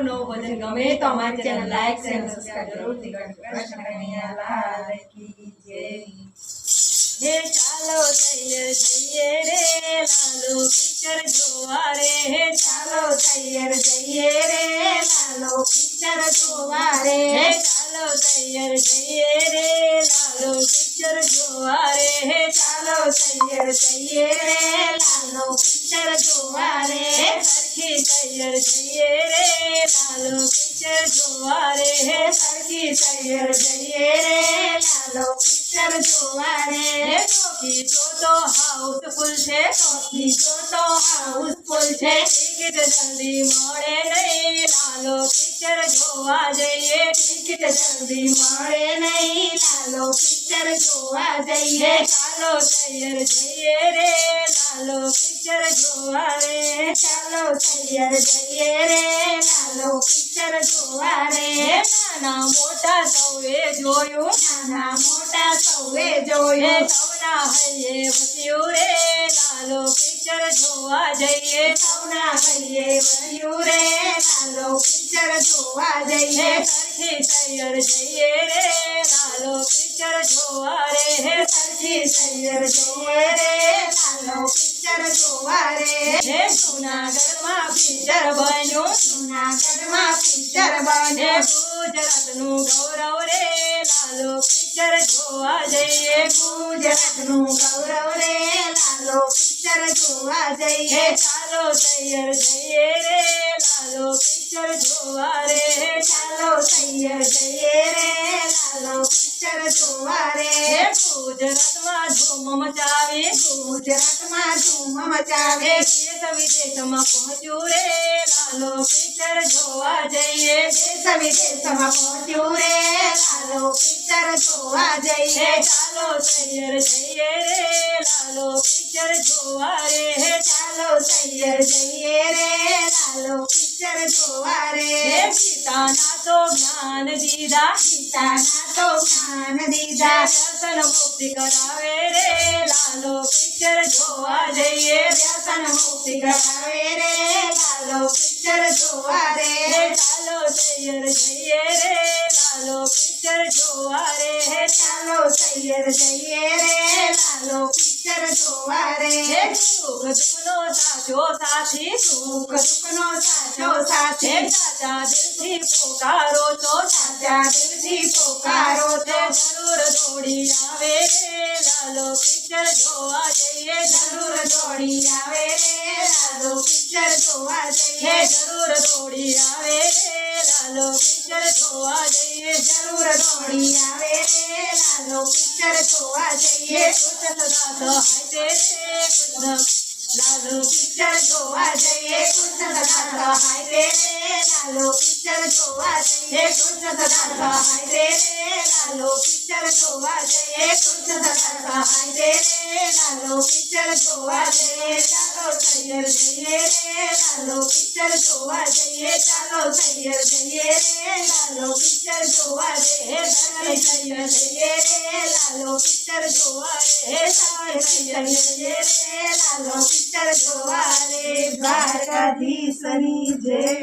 અમારું નવું ગમે તો અમારી ચેનલ લાઈક શેર સબસ્ક્રાઇબ જરૂરથી કરજો. કૃષ્ણ કનૈયા લાલ કી જય. હે ચાલો તૈયાર જઈએ રે લાલો પિક્ચર જોવા રે હે ચાલો તૈયાર જઈએ રે લાલો પિક્ચર જોવા રે હે ચાલો તૈયાર જઈએ રે લાલો પિક્ચર જોવા રે હે ચાલો તૈયાર જઈએ રે સરખી તૈયાર જઈએ રે લાલો પિક્ચર જોવા રે હે સરખી તૈયાર જઈએ રે લાલો પિક્ચર જોવા રે હે ટોકી જો તો હાઉસફુલ છે ટોકી જો તો હાઉસફુલ છે ટિકિટ જલ્દી મળે નહીં લાલો પિક્ચર જોવા જઈએ ટિકિટ જલ્દી મળે નહીં લાલો પિક્ચર જોવા જઈએ ચાલો તૈયાર જઈએ રે ચાલો તૈયાર જઈએ રે લાલો પિક્ચર જોવા રે નાના મોટા સૌએ જોયું નાના મોટા સૌએ જોયું સૌના હૈયે વસ્યું રે લાલો પિક્ચર જોવા જઈએ સૌના હૈયે વસ્યું રે લાલો પિક્ચર જોવા જઈએ સરખી તૈયાર જઈએ રે લાલો પિક્ચર જોવા રે સરખી તૈયાર જઈએ રે લાલો પિક્ચર જોવા રે હે જૂનાગઢમાં પિક્ચર બન્યું જૂનાગઢમાં પિક્ચર બન્યું ગુજરાતનું ગૌરવ રે લાલો પિક્ચર જોવા જઈએ ગુજરાતનું ગૌરવ રે લાલો પિક્ચર જોવા જઈએ ચાલો તૈયાર જઈએ રે લાલો પિક્ચર જોવા રે ચાલો તૈયાર જઈએ રે લાલો પિક્ચર જોવા રે ગુજરાતમાં ધૂમ મચાવી ગુજરાતમાં ધૂમ મચાવે દેશ વિદેશમાં પહોંચ્યું રે લાલો પિક્ચર જોવા જઈએ દેશ વિદેશમાં પહોંચ્યું રે લાલો પિક્ચર જોવા જઈએ ચાલો તૈયાર જઈએ રે લાલો પિક્ચર જોવા રે ચાલો તૈયાર જઈએ રે લાલો પિક્ચર જોવા રે પિતાના તો જ્ઞાન દીધા પિતાના તો જ્ઞાન દીધા દર્શન મુક્તિ કરાવે રે લાલો પિક્ચર જોવા જઈએ વ્યસન મુક્તિ કરાવે રે લાલો પિક્ચર જોવા રે ચાલો તૈયાર જઈએ રે લાલો પિક્ચર જોવા રે ચાલો તૈયાર જઈએ રે લાલો પિક્ચર જોવા રે સુખ દુઃખનો સાચો સાથી સુખ દુઃખનો સાચો સાથી. સાચા દિલથી પોકારો તો સાચા દિલથી પોકારો તો જરૂર દોડી આવે રે. લાલો પિક્ચર જોવા જઈએ. જરૂર દોડી આવે રે. લાલો પિક્ચર જોવા જઈએ. જરૂર દોડી આવે રે. લાલો પિક્ચર જોવા જઈએ. જરૂર દોડી આવે લાલો પિક્ચર જોવા જઈએ કૃષ્ણ સદા સહાય રે કૃષ્ણ લાલો પિક્ચર જોવા જઈએ કૃષ્ણ સદા સહાય રે લાલો પિક્ચર જોવા જઈએ કૃષ્ણ સદા સહાય રે લાલો પિક્ચર જોવા જઈએ કૃષ્ણ સદા સહાય રે લાલો પિક્ચર જોવા જઈએ, ચાલો તૈયાર જઈએ રે લાલો પિક્ચર જોવા જઈએ, ચાલો તૈયાર જઈએ રે લાલો પિક્ચર જોવા જઈએ, ચાલો તૈયાર જઈએ રે લાલો પિક્ચર જોવા રે ચાલો તૈયાર જઈએ રે લાલો પિક્ચર રે